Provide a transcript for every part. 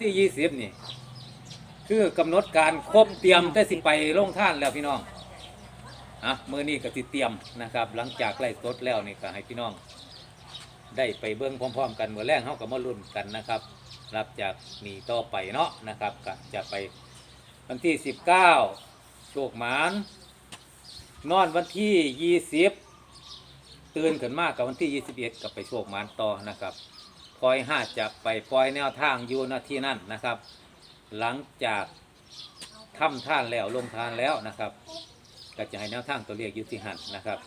ที่ยี่สิบนี่ คือกำหนดการครบเตรียมแต่สิไปลงท่านแล้วพี่น้องอะมือนี้ก็สิเตรียมนะครับ หลังจากไล่สดแล้วนี่ก็ให้พี่น้อง ได้ไปเบื้องพร้อม ๆ กันเมื่อแรกเขาก็มาลุ้นกันนะครับ รับจากนี้ต่อไปเนาะนะครับก็จะไปวันที่ 19 โชคหมาน นอนวันที่ 20 ตื่นขึ้นมากกับวันที่ 21กับไปโชคหมานต่อนะครับ ปล่อยห้าจะไปปล่อยแนวทางอยู่หน้าที่นั่นนะครับ หลังจากทำท่านแล้วลงทานแล้วนะครับก็จะให้แนวทางตัวเลขอยู่ที่หันนะครับ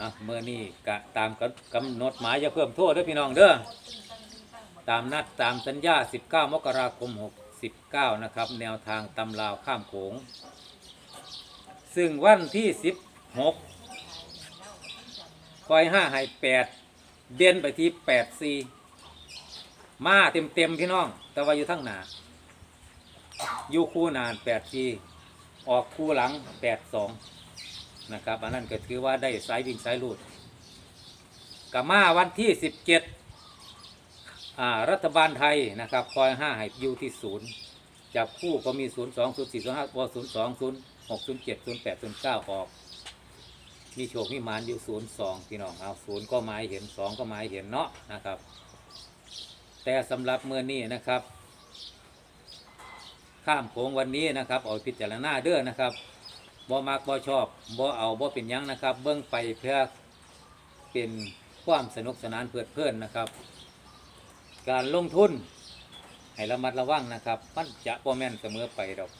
อะเมื่อนี้กะตามกำหนดหมายจะเพิ่มโทษด้วยพี่น้องเด้อตามนัดตามสัญญา 19 มกราคม 69 นะครับ แนวทางตำลาวข้ามโขง ซึ่งวันที่ 16คอยห้าให้แปดเด่นไปที่แปดซี มาเต็มเต็มๆพี่น้อง แต่ว่าอยู่ทั้งหนาอยู่คู่นานแปดสี่ออกคู่หลังแปดสองนะครับอันนั้นก็ถือว่าได้สายวิ่งสายลูดกับมาวันที่สิบเจ็ดรัฐบาลไทยนะครับ คอยห้าให้ยูที่ศูนย์จับคู่ก็มีศูนย์สองศูนย์สี่ศูนย์ห้าศูนย์สองศูนย์หกศูนย์เจ็ดศูนย์แปดศูนย์เก้าออก มีโชคมีมานอยู่ศูนย์สองพี่น้องเอาศูนย์ก็หมายเห็นสองก็หมายเห็นเนาะนะครับ แต่สำหรับเมื่อนี้นะครับ ข้ามโขงวันนี้นะครับเอาพิจารณาเด้อนะครับบ่มักบ่ชอบบ่เอาบ่เป็นยังนะครับ เบื้องไปเพื่อเป็นความสนุกสนานเพลิดเพลินนะครับ การลงทุนให้ระมัดระวังนะครับมันจะบ่แม่นเสมอไปดอก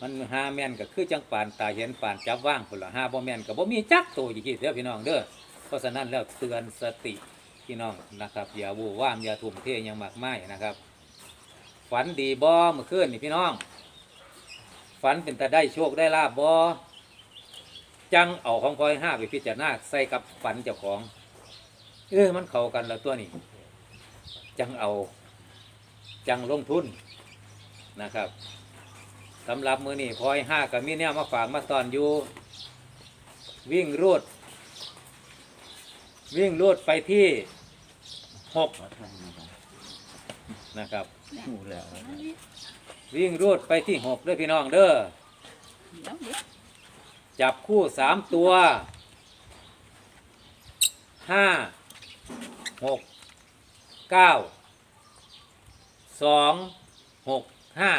มันหาแม่นก็คือจังปานตาเห็นปานจับว่างคนละหาบ่แม่นก็บ่มีจักโตอยู่ที่เด้อพี่น้องเด้อเพราะฉะนั้นแล้วเตือนสติ พี่น้องนะครับอย่าวู่ามอย่าทุ่มเทยังมากไมายนะครับ ฝันดีบ่เมื่อคืนนี่พี่น้อง ฝันเป็นแต่ได้โชคได้ลาบบ่จังเอาของคอยห้าไปพิจารณาใส่กับฝันเจ้าของ เออมันเข้ากันแล้วตัวนี้ จังเอา จังลงทุนนะครับสำหรับมือนี่พลอยห้ากับมีเนี่ยมาฝากมาตอนอยู่ วิ่งรูดวิ่งรูดไปที่ หกนะครับ หูแล้ววิ่งรูดไปที่หกเด้อพี่น้องเด้อเดี๋ยวเดี๋ยวจับคู่สามตัวห้าหกเก้าสองหกห้า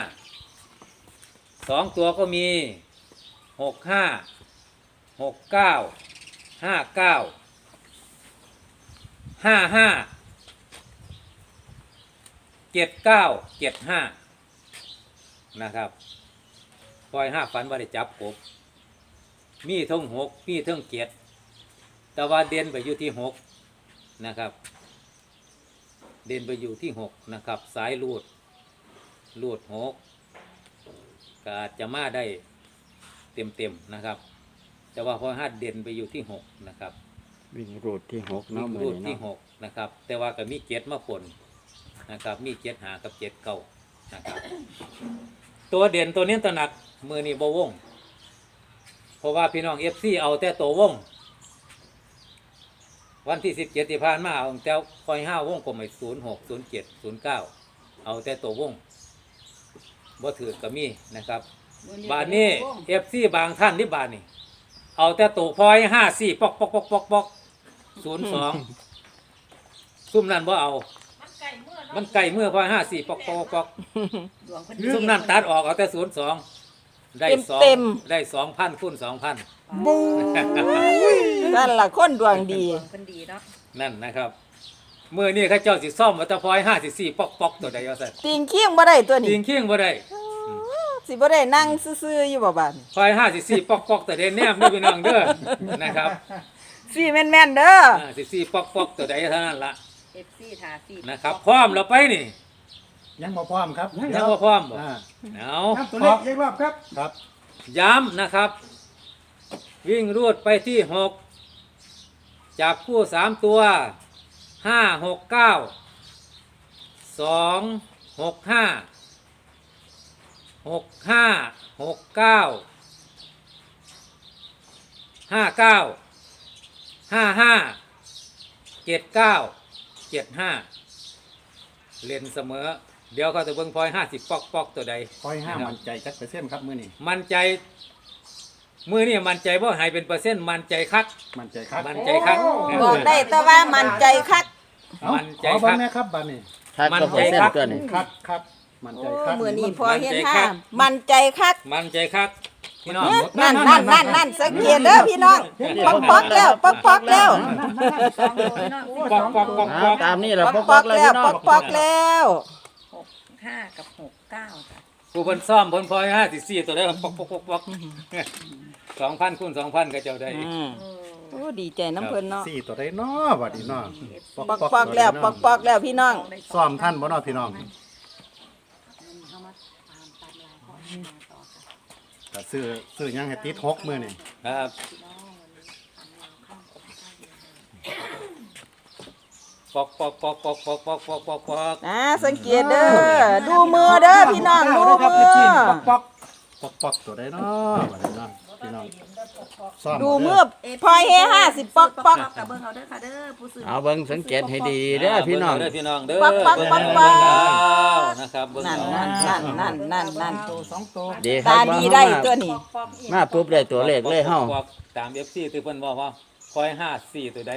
สองตัวก็มีหกห้าหกเก้าห้าเก้าห้าห้า เจ็ดเก้าเจ็ดห้านะครับปล่อยห้าฟันว่าได้จับกบมีเทั้งหกมีเทั้งเจ็ดแต่ว่าเด่นไปอยู่ที่หกนะครับ เด่นไปอยู่ที่หกนะครับ สายลูดลูดหกก็อาจจะมาได้เต็มเต็มๆนะครับ แต่ว่าพอห้าเด่นไปอยู่ที่หกนะครับ วิ่งรูดที่หกมีเนาะมือรูดนี้ที่หเนาะกนะครับ แต่ว่าก็มีเจ็ดมาผล นะครับมีเจ็ดหากับเจ็ดเก้านะครับ ตัวเด่นตัวนี้ตระหนักมือนี่บวงเพราะว่าพี่น้องเอฟซีเอาแต่ตัววง วันที่สิบเจ็ดที่ผ่านมาเอาแต่คอยห้าวงกลมไปศูนย์หกศูนย์เจ็ดศูนย์เก้าเอาแต่ตัววงบ่ถือก็มีนะครับ บานนี้เอฟซีบางท่านที่บานนี่เอาแต่ตัวพอยห้าสี่ปอกปอกปอกปอกปอกศูนย์สองซุ่มนั่นบ่เอา มันไก่เมื่อพอยห้าสี่ปอกปอกปอกดวงเพิ่นซุ่มนั่นตัดออกเอาแต่ศูนย์สองได้สองเต็มได้สองพันคูณสองพันบูนั่นล่ะคนดวงดี ดวงเพิ่นดีเนาะนั่นนะครับเมื่อนี้เข้าเจ้าสิซ่อมมาแตะพอยห้าสิสี่ปอกปอกตัวใดเอาใส่ติงเคียงบ่ได้ตัวจรินี้งเคียงบ่ได้สิบ่ได้นั่งซื่อๆอยู่บ่บาดนี้พอยห้าสิสี่ปอกปอกตัวใดแนมด้วยพี่น้องเด้อนะครับสิแม่นๆเด้อ ห้าสิสี่ปอกปอกตัวใดเท่านั้นละ เอฟซีทาซีนะครับพร้อมเราไปนี่ยังบ่พร้อมครับยังบ่พร้อมบ่อ่าเอาครับตัวเลขอีกรอบครับครับ ย้ำนะครับ วิ่งรูดไปที่หกจับคู่สามตัวห้าหกเก้าสองหกห้าหกห้าหกเก้าห้าเก้าห้าห้าเจ็ดเก้า เจ็ดห้าเล่นเสมอ เดี๋ยวเขาจะเบิ่งพลอยห้าสิบปอกปอกตัวใด คอยห้ามันใจจักเปอร์เซ็นต์ครับมื้อนี้มันใจ มือนี่มันใจบ่ใหายเป็นเปอร์เซ็นต์มันใจคัก มันใจครับมันใจคักบอกได้แต่ว่ามันใจคัก เอ้ามันใจขอครัเบิ่บงแม่ครับบัดนี้คักมันก็เปอร์เซ็นใจคักต์ตัวนี้ ครับครับมันโอ้ใจครับ มือนี้พอเห็นมันใจห้าคักมันใจคัก มันใจคัก พี่น้องนั่นนั่นนั่นนั่นสังเกตเด้อพี่น้องปอกปอกแล้วปอกปอกแล้วสองตัวพี่น้องปอกปอกปอกปอ่าอกตามนี้แหละปอกปปออกกๆแล้วแล้วพี่น้ปอองกปอกแล้วหกห้ากับหกเก้าจ้ะผู้เพิ่นซ่อมเพิ่นพลอยห้าสิบสี่ตัวได้ปอกปอกปอกปอกสองพันคูณสองพันก็เจ้าได้อืมโอ้ดีใจน้ำเพิ่นเนาะสี่ตัวได้น้อบัดนี้น้อปอกปอกแล้วปอกปอกแล้วพี่น้องซ้อมท่านบ่น้อพี่น้อง ก็ซื้อซื้อหยังให้ติดหกมื้อนี่ครับปอกปอกปอกปอกปอกปอกปอกปอกปอกนะสังเกตเด้อดูมือเด้อพี่น้องดูมือปอกปอกปอกตัวได้น้อบัดนี้น้อพี่น้อง ซ้อมดูมือพอเฮห้าสิบปอกปอกกับเบิ้งเอาเด้อค่ะเด้อผู้ซื้อเอาเบิ่งสังเกตให้ดีเด้อพี่น้องเด้อพี่น้องเด้อปักปักปักปักนะครับเบิ่งนั่นเอานั่นนั่นนั่นนั่นนั่นตัวสองตัวดีคตารับดีได้ตัวนี้ปอกอีกมาปุ๊บได้ตัวเลขเลยเฮาปอกตาม FC ที่เพิ่นบอกว่าคอย54ตัวใด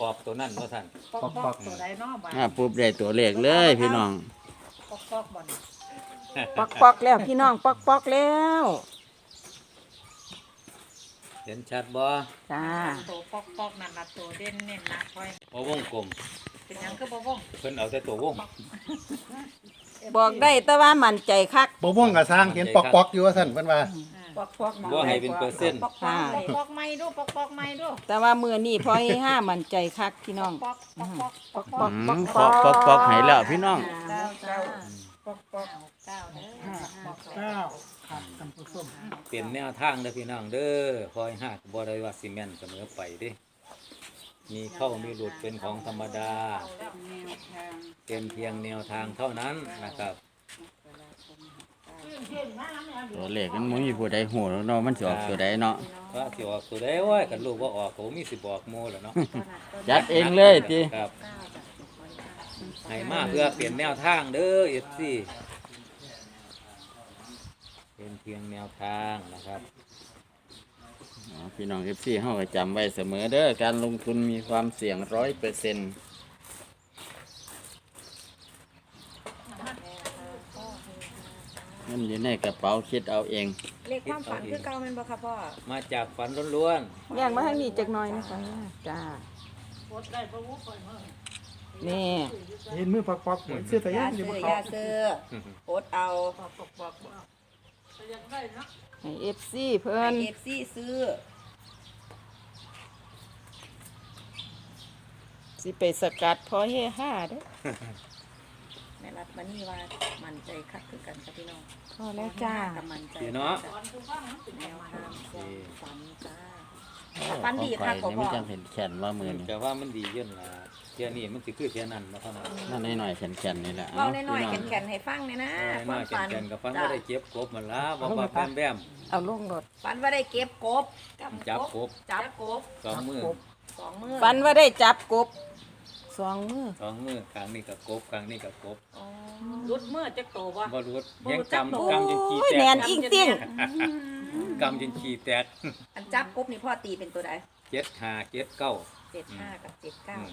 ออกตัวนั้นว่าท่านปอกปอกตัวใดเนอกบ้านมาปุ๊บได้ตัวเลขเลยพี่น้องปอกปอกบ่อนปอกปอกแล้วพี่น้องปอกปอกแล้ว เห็นชัดบ่จ้าตัวปอกปอกนั่นละตัวเด่นเน้นนะคอยบ่วงกลมเป็นหยังก็บ่วงเพิ่นเอาแต่ตัววงบอกได้แต่ว่ามันใจคัก บ่ม่วงก็สร้างเห็นปอกปอกอยู่ว่าซั่นเพิ่นว่า ปอกปอกบ่ให้เป็นเปอร์เซ็นต์ปอกปอกปอกไม่ดูปอกปอกไม่ดูแต่ว่ามือนี่พอเฮห้ามันใจคักพี่น้องปอกปอกปอกปอกปปออกกอืมปอกปอกปอกให้แล้วพี่น้องเก้าเก้าปอกปอกเก้าเด้อปอกเก้า เปลี่ยนแนวทางเด้อพี่น้องเด้อคอยหักบ่ได้ว่าซีเมนต์เสมอไปเด้มีเข้ามีหลุดเป็นของธรรมดา เป็นเพียงแนวทางเท่านั้นนะครับ ตัวเลขมันบ่มีผู้ใดฮู้แล้วเนาะมันสิออกตัวใดเนาะว่าสิออกตัวใดโอ้ยกันลูกว่าออกก็บ่มีสิบอกโมแล้วเนาะ จัดเองเลยติ ครับให้มาเพื่อเปลี่ยนแนวทางเด้อ FC เป็นเพียงแนวทางนะครับ อ๋อพี่น้อง FC เฮาก็จำไว้เสมอเด้อการลงทุนมีความเสี่ยง100%มันอยู่ในกระเป๋าคิดเอาเอง เลขความฝันคือเก่าแม่นบ่คะพ่อมาจากฝันล้วนแยกมาทางนี้จักหน่อยนะคะจ้านี่ เห็นมือปอกปอกเหมือนเสื้อตะยาย่างอยู่ซื้บ่อเขา ยาซื้อโคตรเอาให้เอฟซีเพิ่นเอฟซีซื้อสิไปสกัดพอเฮห้าเด้อแม่รัฐมานี่ว่ามันใจคักคือกันค่ะพี่น้องพอแล้วจ้ากับมันใจๆพี่เนาะ แนวทางความฝันจ้าโอ้ ฟันดีของค่ะข่อยนี่พ่อมันจังเห็นแขนว่ามือนี่แต่ว่ามันดีเยินล่ะเที่ยนี้มันสิคือเที่ยนั้นมาเท่านั้นนั่นหน่อยๆแขนๆนี่แหละเว้าเาน้อยพี่ๆแข็งๆให้ฟังเนี่ยนะคน้วาอมยๆฝันแก่นๆกับฟันบ่ได้เจ็บกบมันล่ะบ่ว่าแปมแบมเอาลงรถฝันว่าได้เก็บกบจับกบจับกบสองมือสองมือฟันว่าได้จับกบสองมือสองมือข้างนี้กับกบข้างนี้กับกบอ๋อรุดมือจักโตบ่บ่รู้ยังจับกำโอ้กำจนขี้โอ้ยแตแนกนอิงติ้ง กำจนขี้แตกอันจับกบนี่พ่อตีเป็นตัวใดเจ็ดห้าเจ็ดเก้าเจ็ดห้ากับเจ็ดเก้าอืม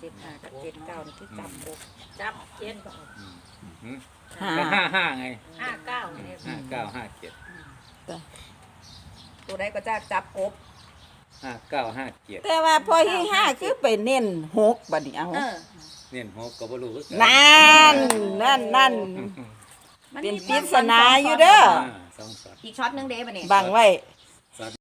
เจ็ดห้ากับเจ็ดเก้านี่คือจับกบจับเจ็ดอืมห้าก็ห้าห้าไงห้าเก้าห้าเก้าห้าเจ็ดตัวใดก็จะจับกบห้าเก้าห้าเจ็ดแต่ว่าพอเฮห้าคือไปเน้นหกบัดนี้เอาเออเน้นหกก็บ่รู้คือกันั่นนั่นนั่นมั เป็นมีปริศนาอยู่เด้ออ่าสองสัตว์อีกช็อตหนึงเด้ปะเนี่ยบังไว้